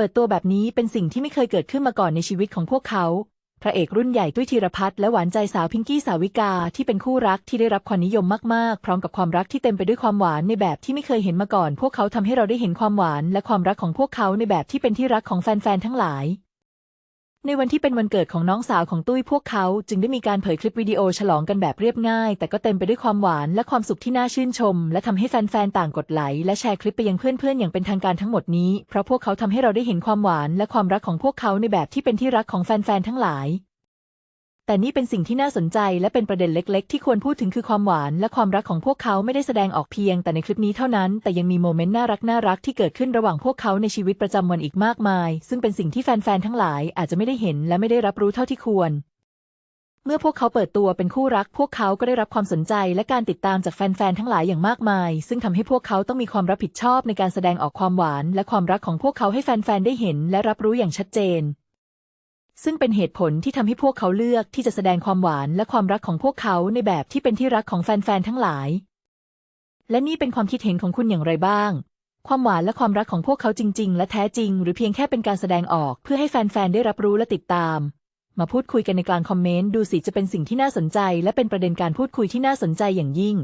เปิดตัวแบบนี้เป็นสิ่งที่ไม่เคยเกิดขึ้นมาก่อนในชีวิตของพวกเขา พระเอกรุ่นใหญ่ตุ้ยธีรพัฒน์และหวานใจสาวพิงกี้สาวิกาที่เป็นคู่รักที่ได้รับความนิยมมากๆ พร้อมกับความรักที่เต็มไปด้วยความหวานในแบบที่ไม่เคยเห็นมาก่อน พวกเขาทำให้เราได้เห็นความหวานและความรักของพวกเขาในแบบที่เป็นที่รักของแฟนๆทั้งหลาย ในวันที่เป็นวันเกิดของน้องสาวของตุ้ยพวกเขาจึงได้มีการเผยคลิปวิดีโอฉลองกันแบบเรียบง่าย แต่ก็เต็มไปด้วยความหวานและความสุขที่น่าชื่นชม และทำให้แฟนๆต่างกดไลค์และแชร์คลิปไปยังเพื่อนๆอย่างเป็นทางการทั้งหมดนี้ เพราะพวกเขาทำให้เราได้เห็นความหวานและความรักของพวกเขาในแบบที่เป็นที่รักของแฟนๆทั้งหลาย แต่นี่เป็นสิ่งที่น่าสนใจและเป็นประเด็นเล็ก ๆ ที่ควรพูดถึงคือความหวานและความรักของพวกเขาไม่ได้แสดงออกเพียง แต่ในคลิปนี้เท่านั้น แต่ยังมีโมเมนต์น่ารักน่ารักที่เกิดขึ้นระหว่างพวกเขาในชีวิตประจำวันอีกมากมาย ซึ่งเป็นสิ่งที่แฟน ๆ ทั้งหลายอาจจะไม่ได้เห็นและไม่ได้รับรู้เท่าที่ควร เมื่อพวกเขาเปิดตัวเป็นคู่รัก พวกเขาก็ได้รับความสนใจและการติดตามจากแฟน ๆ ทั้งหลายอย่างมากมาย ซึ่งทำให้พวกเขาต้องมีความรับผิดชอบในการแสดงออกความหวาน และความรักของพวกเขาให้แฟน ๆ ได้เห็น และรับรู้อย่างชัดเจน ซึ่งเป็นเหตุผลที่ทำให้พวกเขาเลือกที่จะแสดงความหวานและความรักของพวกเขาในแบบที่เป็นที่รักของแฟนๆทั้งหลาย และนี่เป็นความคิดเห็นของคุณอย่างไรบ้าง ความหวานและความรักของพวกเขาจริง ๆ และแท้จริง หรือเพียงแค่เป็นการแสดงออกเพื่อให้แฟนๆได้รับรู้และติดตาม มาพูดคุยกันในกลางคอมเมนต์ดูสิจะเป็นสิ่งที่น่าสนใจ และเป็นประเด็นการพูดคุยที่น่าสนใจอย่างยิ่ง